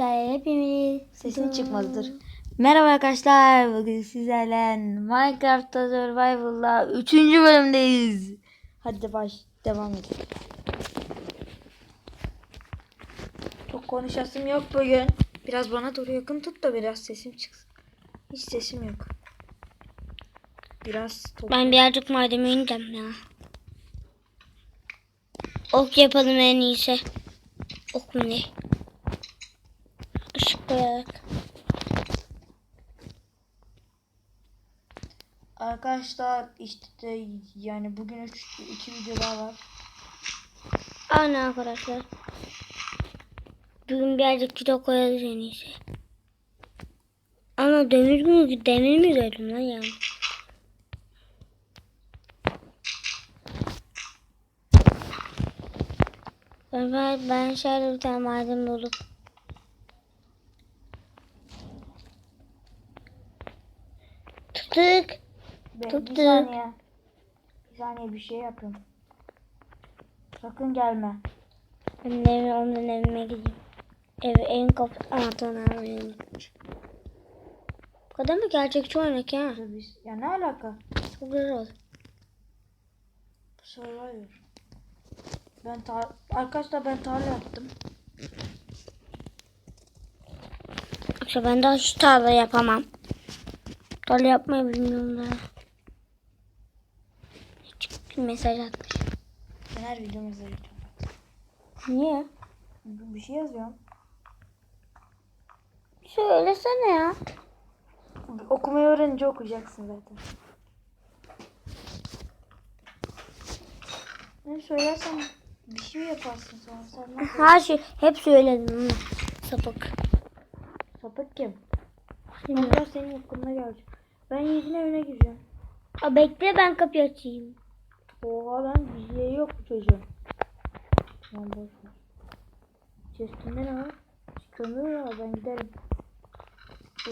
Hepimiz Sesin çıkmalıdır. Merhaba arkadaşlar. Bugün sizlerle Minecraft'ta Survival'la 3. bölümdeyiz. Hadi baş devam edelim. Çok konuşasım yok bugün. Biraz bana doğru yakın tut da biraz sesim çıksın. Hiç sesim yok. Biraz top- Ben birazcık malzeme ineceğim ya. Ok yapalım en iyisi. Ok mu ne? Işık koyarak. Arkadaşlar işte yani bugün 3 2 video daha var. Aynen arkadaşlar. Bugün birazcık kilo koyarız en iyisi. Ama demir mi, demir mi gördüm lan ya? Ben, ben, ben şöyle bir tane malzeme bulup Tuttuk. Be- bir saniye. Bir saniye bir şey yapıyorum. Sakın gelme. Ben de evime, gideyim. Ev, evin kapı anahtarını alayım. Bu kadar mı gerçekçi oynak ya? Biz- Ya ne alaka? Çok güzel oldu. Survivor. Ben tar arkadaşlar ben tarla yaptım. Yoksa ben daha şu tarla yapamam. Tarla yapmayı bilmiyorum daha. Küçük bir mesaj atmış. Ben her videomu izleyeceğim. Niye? Bir şey yazıyorum. Söylesene ya. Okumayı öğrenince okuyacaksın zaten. Ne söylersem bir şey yaparsın sonra. Sen ne Her şey hep söyledim. Sapık. Sapık kim? Bilmiyorum. Tekrar senin yakınına gelecek. Ben Yiğit'in evine gireceğim. Aa, bekle ben kapıyı açayım. Oha lan bir şey yok bu çocuğun. Lan boş ver. Chest'inde ne var? Kömür var ben giderim.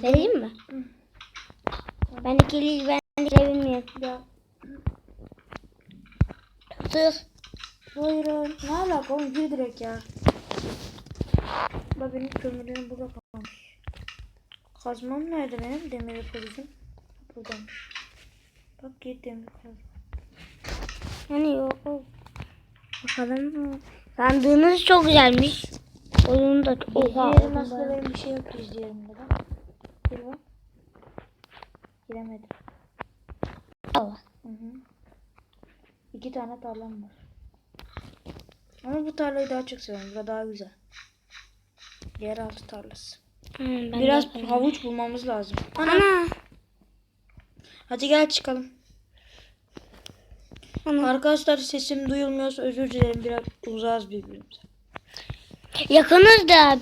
Vereyim mi? Ben de keliyi ben de bilmiyorum. Ya Tuttuk. buyurun. Ne alaka oğlum gir direkt ya. Bak benim kömürlerim burada kalmış. Kazmam nerede benim? Demir yapabilirim. Buradanmış. Bak kazma. Yani yok. Bakalım. Sandığınız çok güzelmiş. Oyunu da oha. Yerim aslında benim bir şey yok yerimde bak. Gir bak. Giremedim. Allah. Hı hı. İki tane tarlam var. Ama bu tarlayı daha çok seviyorum. Burada daha güzel. Yeraltı tarlası. Hmm, Biraz havuç bulmamız lazım. Ana. Hadi gel çıkalım. Ana. Arkadaşlar sesim duyulmuyorsa özür dilerim. Biraz uzağız birbirimize. Yakınız da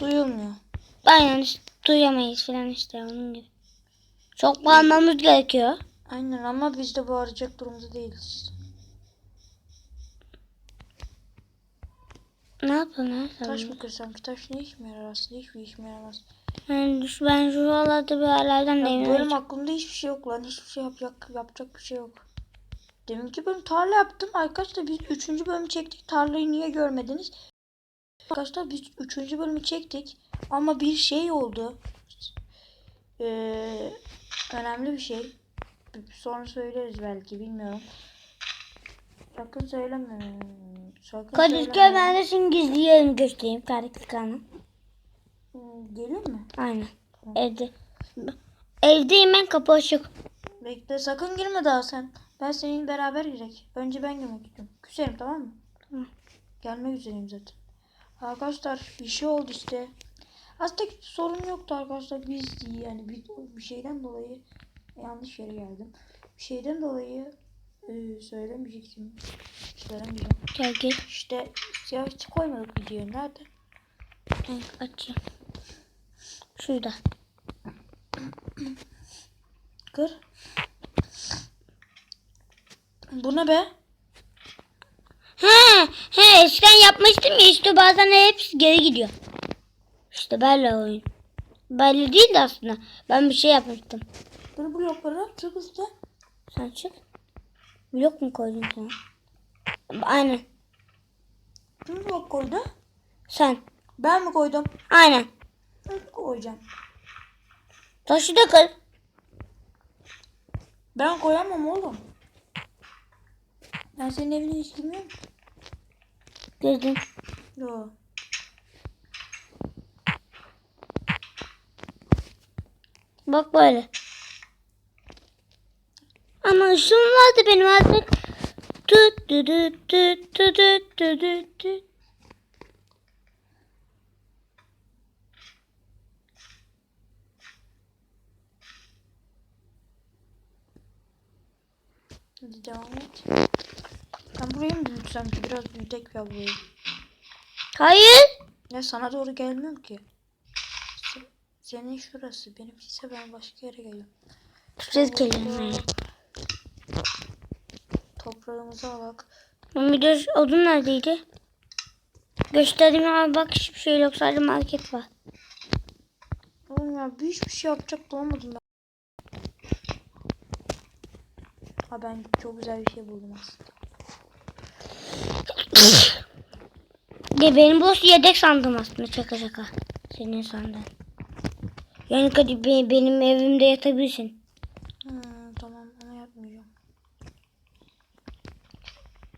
Duyulmuyor. aynen duyamayız falan işte onun gibi. Çok bağırmamız gerekiyor. Aynen ama biz de bağıracak durumda değiliz. Ne yapalım ya? Taş mı kırsam ki taş ne işime yarar aslında hiçbir işime yaramaz. Ben şu oralarda bir yerlerden de benim aklımda hiçbir şey yok lan. Hiçbir şey yapacak, yapacak bir şey yok. Deminki bölüm tarla yaptım. Arkadaşlar biz üçüncü bölümü çektik. Tarlayı niye görmediniz? Arkadaşlar biz üçüncü bölümü çektik. Ama bir şey oldu. Ee, önemli bir şey. Sonra söyleriz belki bilmiyorum. Sakın söyleme. Sakın Kadir gel ben de şimdi gizli yerini göstereyim. Kadir kanı. Hmm, Geliyor mu? Aynen. Evde. Evdeyim ben kapı açık. Bekle sakın girme daha sen. Ben seninle beraber girek. Önce ben girmek istiyorum. Küserim tamam mı? Tamam. Gelmek üzereyim zaten. Arkadaşlar bir şey oldu işte. Aslında sorun yoktu arkadaşlar. Biz yani bir, bir şeyden dolayı yanlış yere geldim. Bir şeyden dolayı e, söylemeyecektim. Söylemeyeceğim. Gel gel. İşte siyah koymadık videoya. Nerede? Evet, açayım. Şurada. Kır. Bu ne be? He, he eskiden yapmıştım ya işte bazen hepsi geri gidiyor. İşte böyle oyun. Böyle değil de aslında. Ben bir şey yapmıştım. Dur blokları çok hızlı. Sen çık. Blok mu koydun sen? Aynen. Kim blok koydu? Sen. Ben mi koydum? Aynen. Koyacağım. Taşı da kır. Ben koyamam oğlum. Ben senin evine hiç girmiyorum. ki. Girdin. Yo. Bak böyle. Ama ışığım vardı benim artık. Tüt tüt tüt tüt tüt tüt tüt Hadi devam et. Ben burayı mı büyütsem ki? Biraz büyütek ya burayı. Hayır. Ya sana doğru gelmiyorum ki. Se- Senin şurası. Benimki ise ben başka yere geliyorum. Ses kelime. Toprağımızı alak. De odun neredeydi? Göstereyim ama bak hiçbir şey yok. Sadece market var. Oğlum ya bir hiçbir şey yapacak da olmadım ben. Ha ben çok güzel bir şey buldum aslında. Ya benim bu yedek sandım aslında şaka şaka. Senin sandın. Yani hadi be- benim evimde yatabilirsin. Hmm, tamam onu yapmayacağım.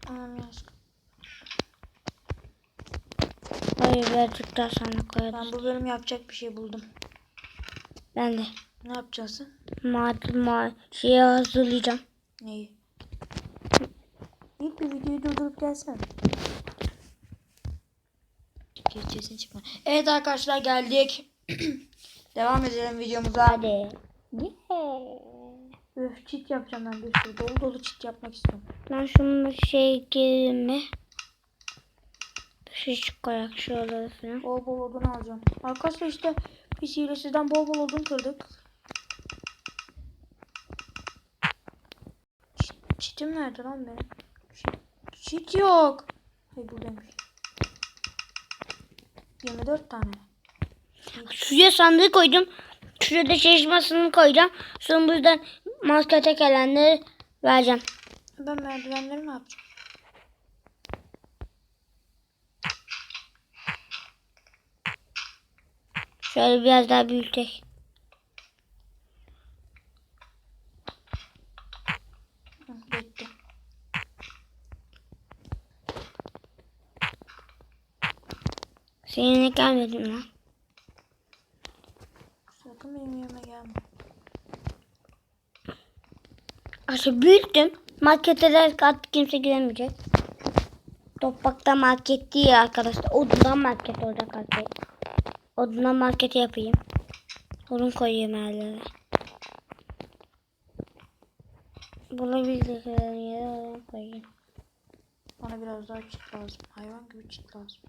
Anam yazık. Hayır birazcık daha sana koyarız. Ben bu bölüm yapacak bir şey buldum. Ben de. Ne yapacaksın? Madem ma şeyi hazırlayacağım. Neyi? İlk bir videoyu durdurup gelsene. Geçesin çıkma. Evet arkadaşlar geldik. Devam edelim videomuza. Hadi. Yeah. Öf çit yapacağım ben bir sürü. Dolu dolu çit yapmak istiyorum. Ben şunu şey girme. Şu şu koyak şuraları falan. Bol bol odun alacağım. Arkadaşlar işte biz hilesizden bol bol odun kırdık. Çit, çitim nerede lan benim? Çit, çit yok. Hayır buradaymış. 24 tane. Şuraya sandığı koydum. Şuraya da çalışmasını koyacağım. Sonra buradan maske tekerlenleri vereceğim. Ben merdivenleri ne yapacağım? Şöyle biraz daha büyütek. Hı, bitti. Seninle gelmedim lan. Sakın benim yerime gelme. Aşağı büyüttüm. Markete de artık kimse giremeyecek. Toprakta market değil arkadaşlar. Odundan market olacak artık. Odundan marketi yapayım. Odun koyayım her yere. Bulabildikleri yere odun koyayım. Bana biraz daha çit lazım. Hayvan gibi çit lazım.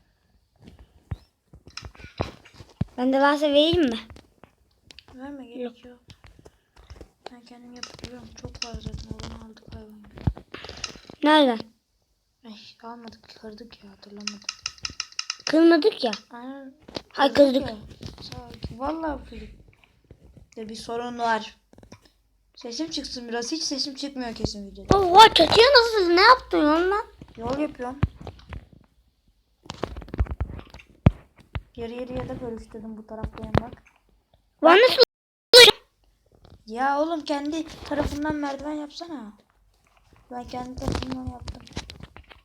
Bende varsa vereyim mi? Verme gerek yok. Ben kendim yapabiliyorum. Çok var zaten. Onu aldık hayvan. Nereden? Ay almadık. Kırdık ya hatırlamadım. Kırmadık ya. Aynen. Hay kırdık. ya. Vallahi kırdık. De bir sorun var. Sesim çıksın biraz. Hiç sesim çıkmıyor kesin videoda. Oha çatıya nasıl? Ne yaptın onunla? Yol yapıyorum. Yarı yarıya da bölüştürdüm bu taraftayım bak. Ben nasıl? Ya oğlum kendi tarafından merdiven yapsana. Ben kendi tarafımdan yaptım.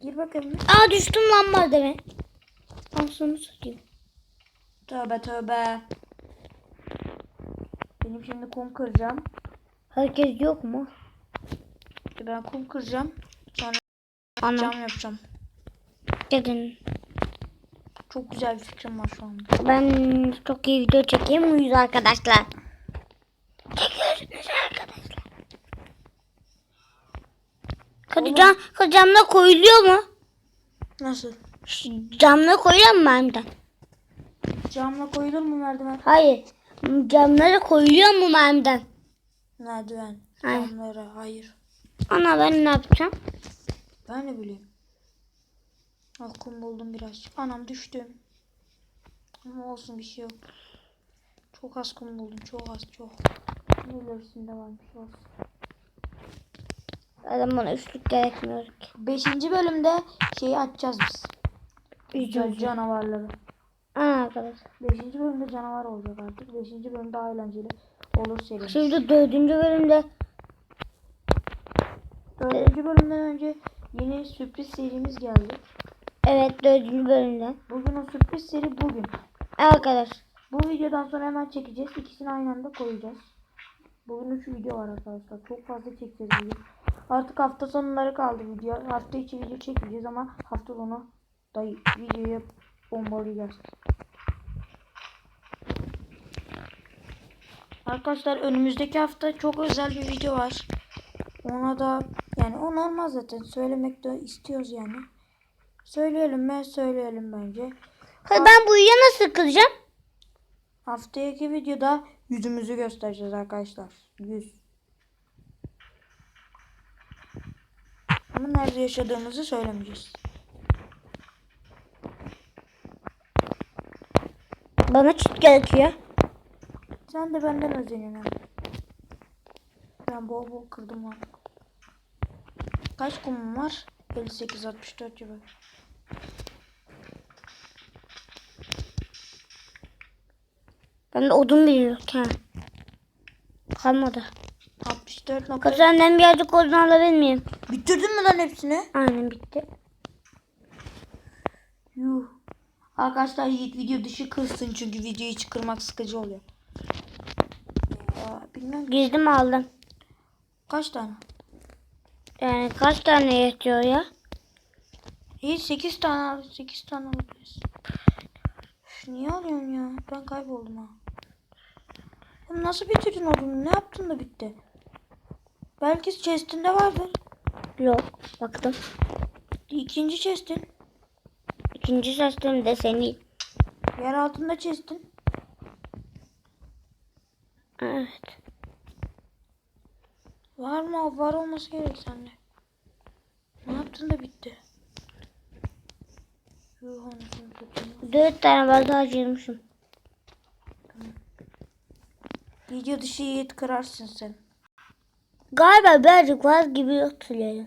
Gir bakalım. bir. Aa düştüm lan merdivene. Ansonu satayım. Tövbe tövbe. Benim şimdi kum kıracağım. Herkes yok mu? Ben kum kıracağım. Sonra Ana. cam yapacağım. Dedin. Çok güzel bir fikrim var şu anda. Ben çok iyi video çekeyim muyuz arkadaşlar? Çekiyorsunuz arkadaşlar. Hadi camla koyuluyor mu? Nasıl? Camla koyuyor mu benden? Camla koyulur mu merdiven? Hayır. Camlara koyuluyor mu benden? Merdiven. Hayır. Camlara hayır. Ana ben ne yapacağım? Ben ne bileyim. Kum buldum biraz. Anam düştüm. Ama olsun bir şey yok. Çok az kum buldum. Çok az çok. Neresinde varmış olsun. Zaten bana üçlük gerekmiyor ki. Beşinci bölümde şeyi açacağız biz. Üzüldüm. Canavarları. Aa arkadaşlar. 5. bölümde canavar olacak artık. 5. bölüm daha eğlenceli olur serimiz. Şimdi dördüncü bölümde 4. bölümden önce yeni sürpriz serimiz geldi. Evet dördüncü bölümde. Bugün o sürpriz seri bugün. Arkadaş Bu videodan sonra hemen çekeceğiz. İkisini aynı anda koyacağız. Bugün 3 video var arkadaşlar. Çok fazla çekeceğiz bugün. Artık hafta sonları kaldı video. Hafta içi video çekmeyeceğiz ama hafta sonu da videoyu bombalayacağız. Arkadaşlar önümüzdeki hafta çok özel bir video var. Ona da yani o normal zaten söylemek de istiyoruz yani. Söyleyelim mi? Söyleyelim bence. Hadi ben bu uyuya nasıl kılacağım? Haftaki videoda yüzümüzü göstereceğiz arkadaşlar. Yüz. Ama nerede yaşadığımızı söylemeyeceğiz. Bana çift gerekiyor. Sen de benden ha. Ben bol bol kırdım onu. Kaç kumum var? 58 64 gibi. Ben de odun. Ha. Kalmadı. 64 nokta. Senden birazcık odun alabilir miyim? Bitirdin mi lan hepsini? Aynen bitti. Yuh. Arkadaşlar Yiğit video dışı kırsın çünkü videoyu hiç kırmak sıkıcı oluyor. Ya, bilmem Girdim aldım. kaç tane? Yani kaç tane yetiyor ya? İyi 8 tane al. 8 tane alabiliriz. Niye alıyorsun ya? Ben kayboldum ha. Oğlum nasıl bitirdin odunu? Ne yaptın da bitti? Belki chest'inde vardır. Yok. Baktım. İkinci chest'in. İkinci seslim de senin. Yer altında chest'in. Evet. Var mı? Var olması gerek sende. Ne yaptın da bitti? Dört tane var daha acırmışım. Video dışı yiğit kırarsın sen. Galiba birazcık var gibi hatırlıyorum.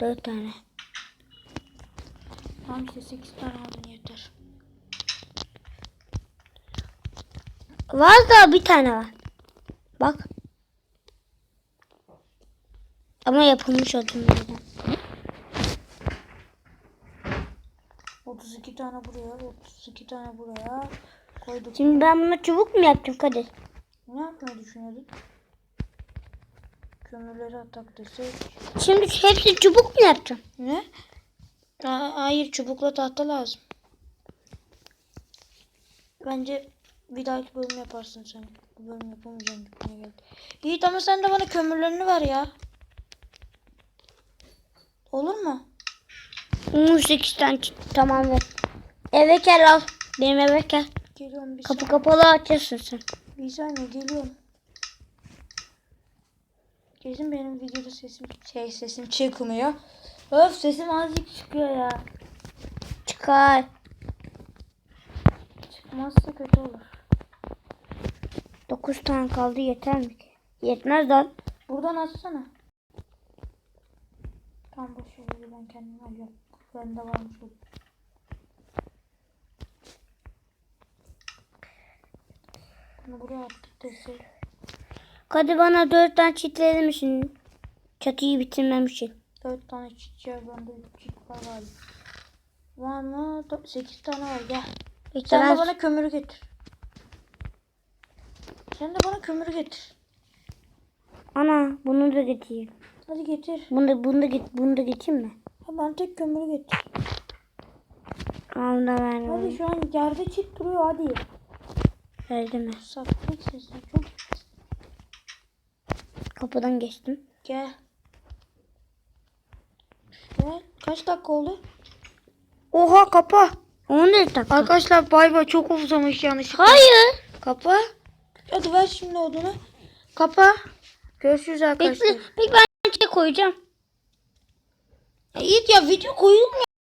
Dört tane. Tamam işte 8 tane aldın yeter. Var da bir tane var. Bak. Ama yapılmış odunlardan. 32 tane buraya, 32 tane buraya koyduk. Şimdi ben buna çubuk mu yaptım Kadir? Ne yapmayı düşünüyordun? Kömürleri atak desek. Şimdi hepsi çubuk mu yapacağım? Ne? Aa, hayır çubukla tahta lazım. Bence bir dahaki bölüm yaparsın sen. Bu bölüm yapamayacağım gitmeye geldi. Yiğit ama sen de bana kömürlerini ver ya. Olur mu? 18 tane tamam ver. Eve gel al. Benim eve gel. Geliyorum bir Kapı saniye. kapalı açarsın sen. Bir saniye geliyorum. Kesin benim videoda sesim şey sesim çıkmıyor. Öf sesim azıcık çıkıyor ya. Çıkar. Çıkmazsa kötü olur. 9 tane kaldı yeter mi ki? Yetmez lan. Buradan açsana. Tam boş ben kendim alıyorum. Bende varmış o. buraya attık desek. Kadir bana 4 tane çit verir misin? Çatıyı bitirmem için. Dört tane çiçeği bende üç çiçek var galiba. Var mı? Sekiz tane var gel. Sen de Yetmez. bana kömürü getir. Sen de bana kömürü getir. Ana bunu da getireyim. Hadi getir. Bunu da, bunu da, get, bunu da getireyim mi? Ha, ben tek kömürü getir. Da ver. Hadi şu an yerde çit duruyor hadi. Verdi mi? Saklık sesi çok. Kapıdan geçtim. Gel. Gel. Kaç dakika oldu? Oha kapa. 14 dakika. Arkadaşlar bay bay çok uzamış yanlışlıkla. Hayır. Kapa. Hadi ver şimdi odunu. Kapa. Görüşürüz arkadaşlar. Bekle. Bekle ben şey koyacağım. Ya Yiğit ya video koyulmuyor.